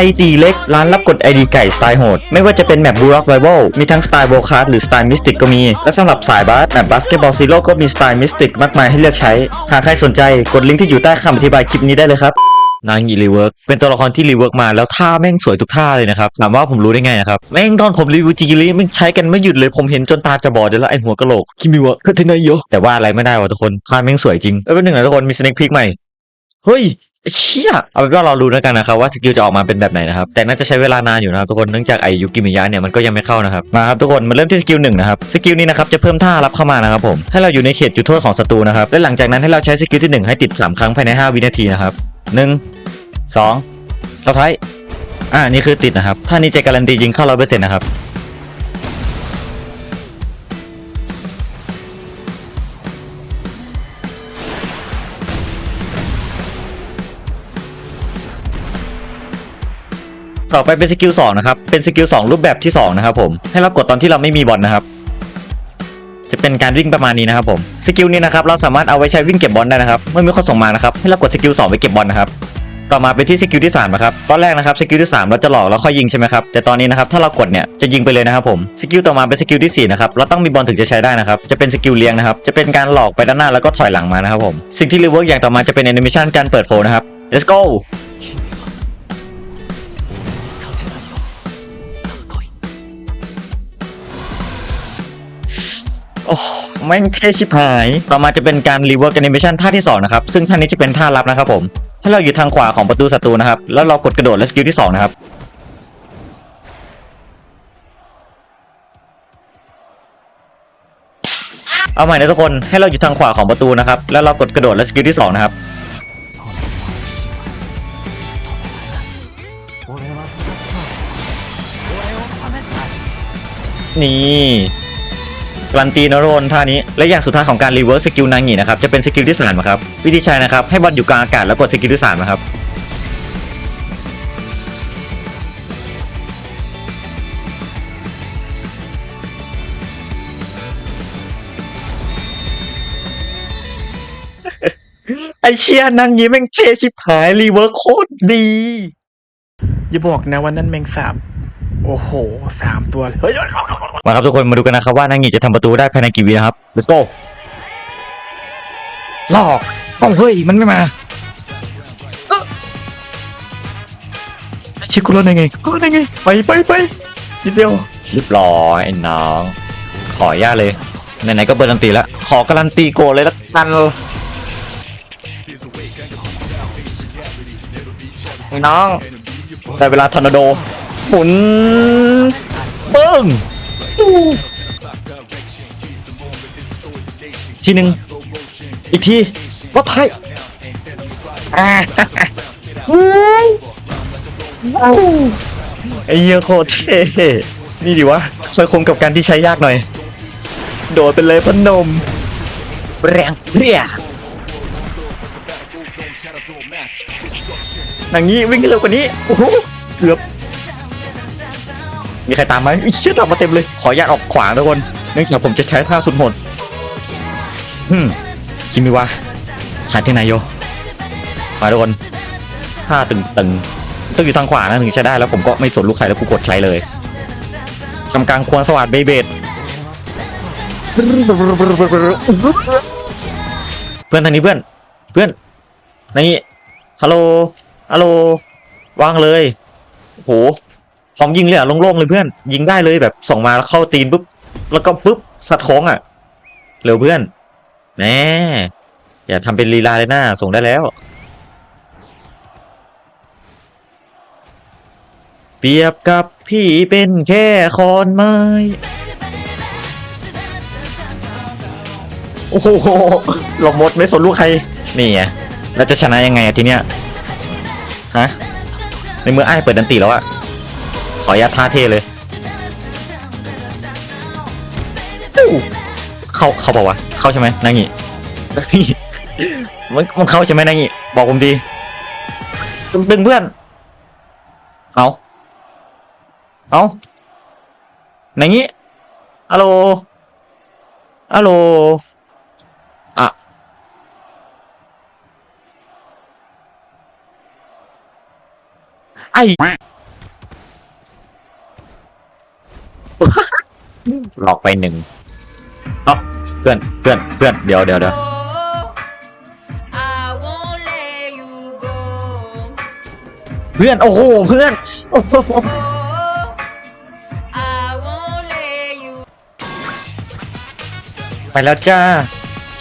ไอตีเล็ก ร้านรับกดไอดีไก่สไตล์โหด ไม่ว่าจะเป็นแมปบูร็อกไวเบิลมีทั้งสไตล์โบคาร์หรือสไตล์มิสติกก็มี และสำหรับสายบาสแมปบาสเกตบอลซีโร่ก็มีสไตล์มิสติกมากมายให้เลือกใช้ หากใครสนใจกดลิงก์ที่อยู่ใต้คำอธิบายคลิปนี้ได้เลยครับนางอีรีเวิร์กเป็นตัวละครที่รีเวิร์กมาแล้วท่าแม่งสวยทุกท่าเลยนะครับถามว่าผมรู้ได้ไงนะครับแม่งตอนผมรีวิวจีรีแม่งใช้กันไม่หยุดเลยผมเห็นจนตาจะบอดเลยแล้วไอหัวกะโหลกคิมิวะคาเทนายโยแต่ว่าอะไรไม่ได้วะทุกคนท่าแม่งสวยจริงเอ้ยเป็นหนึ่งนะทุกคนมีสเน็กพิกใหม่เฮ้ย เชี่ยเอาเป็นว่าเราดูแล้วกันนะครับว่าสกิลจะออกมาเป็นแบบไหนนะครับแต่น่าจะใช้เวลานานอยู่นะครับทุกคนเนื่องจากไอยูกิมิยะเนี่ยมันก็ยังไม่เข้านะครับมาครับทุกคนมาเริ่มที่สกิลหนึ่งนะครับสกิลนี้นะครับจะเพิ่มท่ารับเข้ามานะครับผมให้เราอยู่ในเขตจุดโทษของศัตรูนะครับและหลังจากนั้นให้เราใช้สกิลที่หนึ่งให้ติดสามครั้งภายในห้าวินาทีนะครับหนึ่งสองเราท้ายอ่านี่คือติดนะครับถ้านี้จะการันตียิงเข้าร้อยเปอร์เซ็นต์นะครับ ต่อไปเป็นสกิลสองนะครับ เป็นสกิลสองรูปแบบที่สองนะครับผมให้เรากดตอนที่เราไม่มีบอลนะครับ จะเป็นการวิ่งประมาณนี้นะครับผมสกิลนี้นะครับเราสามารถเอาไว้ใช้วิ่งเก็บบอลได้นะครับเมื่อมีคนส่งมานะครับให้เรากดสกิลสองไปเก็บบอลนะครับต่อมาเป็นที่สกิลที่3นะครับ ตอนแรกนะครับสกิลที่3เราจะหลอกแล้วค่อยยิงใช่ไหมครับ แต่ตอนนี้นะครับถ้าเรากดเนี่ยจะยิงไปเลยนะครับผม สกิลต่อมาเป็นสกิลที่4นะครับ เราต้องมีบอลถึงจะใช้ได้นะครับ จะเป็นสกิลเลี้ยงนะครับ จะเป็นการหลอกไปด้านหน้าแล้วก็ถอยหลังมานะครับผม สิ่งที่รีเวิร์กอย่างต่อมาจะเป็นแอนิเมชันการเปิดโฟนะครับ let's go โอ้แม่งเท่ชิบหาย ต่อมาจะเป็นการรีเวิร์กแอนิเมชันท่าที่สองนะครับ ซึ่งท่านี้จะเป็นท่าลับนะครับผมให้เราอยู่ทางขวาของประตูศัตรูนะครับ แล้วเรากดกระโดดและสกิลที่สองนะครับ เอาใหม่นะทุกคน ให้เราอยู่ทางขวาของประตูนะครับ แล้วเรากดกระโดดและสกิลที่สองนะครับนี่ การันตีนะโรนท่านี้ และอย่างสุดท้ายของการรีเวิร์สสกิลนางหงีนะครับจะเป็นสกิลที่สามครับวิธีใช้นะครับให้บอลอยู่กลางอากาศแล้วกดสกิลที่สามนะครับไอเชียนางหงีแม่งเทชิบหายรีเวิร์สโคตรดี อย่าบอกนะว่านั่นแมงสาบ โอ้โหสามตัวเลยเฮ้ยมาครับทุกคนมาดูกันนะครับว่านางหงีจะทำประตูได้ภายในกี่วินะครับ let's go หลอกเอ้เฮ้ยมันไม่มาชิคุโร่ได้ไงคุโร่ได้ไง ไปไปไปนิดเดียวรีบร้อยไอ้น้อง ขอญาตเลย ไหนๆก็เบอร์การันตีแล้ว ขอการันตีโกเลยละกันไอ้น้องได้เวลาทอร์นาโด หมุนปึ้งทีหนึ่งอีกทีวัดไทยอ่าวู้ว้าวไอ้เหี้ยโคตรเท่นี่ดิวะช่วยคมกับการที่ใช้ยากหน่อย โดดไปเลยพนม แรงเปรี้ยอย่างนี้วิ่งให้เร็วกว่านี้ โอ้โห เกือบ มีใครตามไหมเชี่ยตามมาเต็มเลย ขออนุญาตออกขวางทุกคน เนื่องจากผมจะใช้ท่าสุดโหดฮึคิมิวะชาเทนายโยมาทุกคนท่าตึงตึงต้องอยู่ทางขวานะถึงใช้ได้แล้วผมก็ไม่สนลูกใครแล้วกูกดใช้เลยกำกลางควรสวัสดเบเบดเพื่อนทางนี้เพื่อน เพื่อนนี่ฮัลโหลฮัลโหลว่างเลยโอ้โห พร้อมยิงเลยอะโล่งๆเลยเพื่อน ยิงได้เลยแบบส่งมาแล้วเข้าตีนปุ๊บแล้วก็ปุ๊บสัดโค้งอะเร็วเพื่อนแน่อย่าทำเป็นลีลาเลยนะส่งได้แล้วเปรียบกับพี่เป็นแค่คอนไม้ โอ้โหหลบหมดไม่สนลูกใคร นี่ไงแล้วจะชนะยังไงอะทีเนี้ย ฮะ ในเมื่อไอ้ายเปิดดันตีแล้วอะข ออนุญาตท่าเท่เลยเข้าเข้าป่าวะเข้าใช่ไหมนางงี้มันมันเข้าใช่ไหมนางงี้บอกผมดีตึงตึงเพื่อน เอาเอานางงี้ฮัลโหลฮัลโหลอะอ้ หลอกไปหนึ่งเอ้าเพื่อนเพื่อนเพื่อนเดี๋ยวเดี๋ยวเดี๋ยว I won't let you go. เพื่อน โอ้โห เพื่อนโอ้โห Oh, I won't let you ไปแล้วจ้า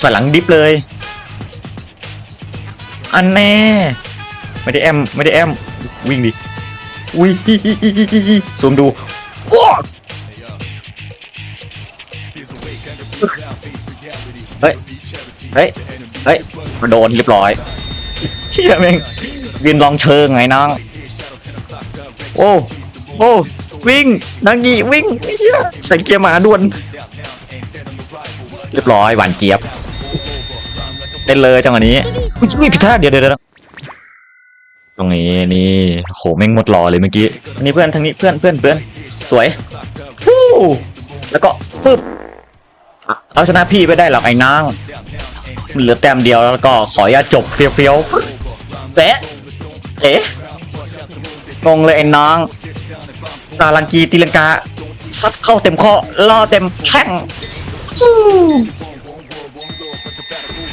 สอยหลังดิฟเลย อันแน่ ไม่ได้แอม ไม่ได้แอม วิ่งดิวิ่งซูมดูโอ้ เฮ้ย เฮ้ย เฮ้ยโดนเรียบร้อยเชี่ยแม่งวินลองเชิงไงน้อง โอ้ โอ้ วิ่งนางงีวิ่งเชี่ยใส่เกียร์หมาด่วน เรียบร้อยหวานเจี๊ยบเล่นเลยจังหวะนี้อุ๊ยมีผิดท่าเดี๋ยวเดี๋ยวเดี๋ยวตรงนี้นี่โหแม่งหมดรอเลยเมื่อกี้อันนี้เพื่อนทางนี้เพื่อนเพื่อนเพื่อนสวยฟู้แล้วก็ปึ๊บ เอาชนะพี่ไปได้หรอกไอ้นางมันเหลือแต้มเดียวแล้วก็ขออนุญาตจบเฟี้ยวๆเตะเอ๊ะงงเลยไอ้น้องตาลังกีตีลังกาซัดเข้าเต็มข้อล่อเต็มแข้ง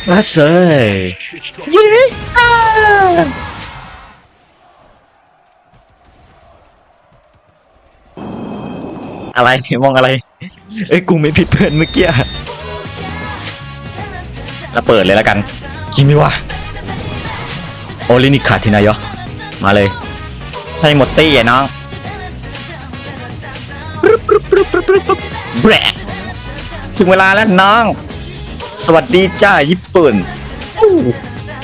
มาเซยเย้อ่าอะไรมองอะไร เอ้ย กูไม่ผิดเพื่อนเมื่อกี้อะ แล้วเปิดเลยแล้วกันคิมิวะโอลินิคาทินายะมาเลย ใช่หมดตี้ไอ้น้องแบะถึงเวลาแล้วน้อง สวัสดีจ้าญี่ปุ่น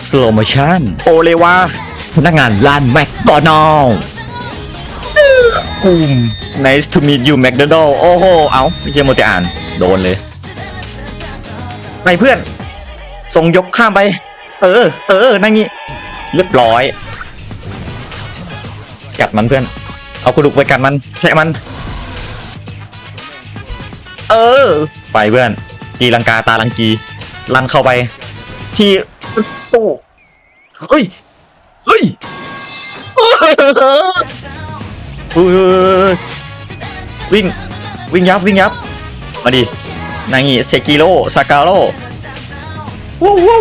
สโลโมชันโอเลวาพนักงานร้านแมคโดนัลด์อืม nice to meet you McDonald โอ้โห เอาไม่ใช่โมติอ่าน โดนเลย ไปเพื่อน ส่งยกข้ามไป เออ เออ นั่งงี้ เรียบร้อย กัดมันเพื่อน เอากระดูกไปกัดมันแค่มัน เออ ไปเพื่อนตีลังกาตาลังกี ลันเข้าไป ที่ตู้เฮ้ย เฮ้ยเฮ้ยวิ่ง วิ่งยับ วิ่งยับ มาดิ นางงี้เซกิโร่ ซากาโร่ วู้วู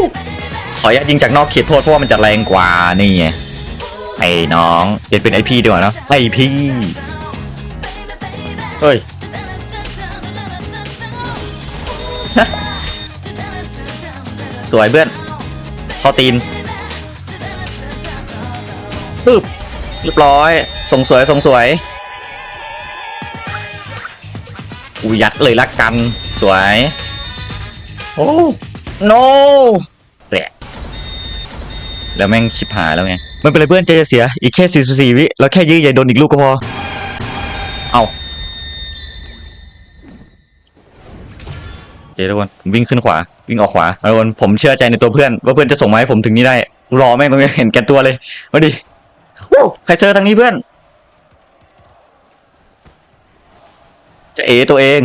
ขออนุญาตยิงจากนอกเขตโทษเพราะว่ามันจะแรงกว่านี่ไงไอ้น้องเปลี่ยนเป็นไอพีดีกว่าเนอะไอพีเฮ้ยสวยเพื่อนเข้าตีนปึ๊บเรียบร้อย ส่งสวย ส่งสวยอุยัดเลยละกัน สวย โอ้ no แหละแล้วแม่งชิบหายแล้วไงไม่เป็นไรเพื่อนใจจะเสียอีกแค่44วิแล้วแค่ยื้ออย่าโดนอีกลูกก็พอ เอาโอเคทุกคนผมวิ่งขึ้นขวา วิ่งออกขวาทุกคนผมเชื่อใจในตัวเพื่อน ว่าเพื่อนจะส่งมาให้ผมถึงนี้ได้ รอแม่งตรงนี้เห็นแก่ตัวเลยมาดิโอ้ใครเจอทางนี้เพื่อน จะเอตัวเอง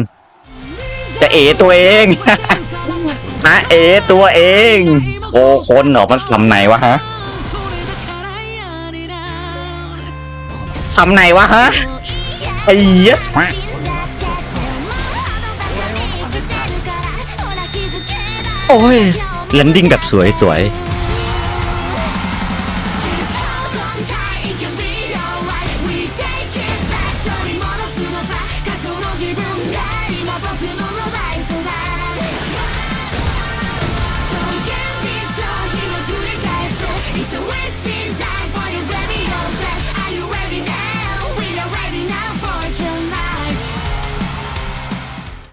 จะเอตัวเอง นะเอตัวเอง โอ้คนเหรอมันสำไหนวะฮะสำไหนวะฮะไอ้ยสโอ้ยแลนดิ้งแบบสวยสวย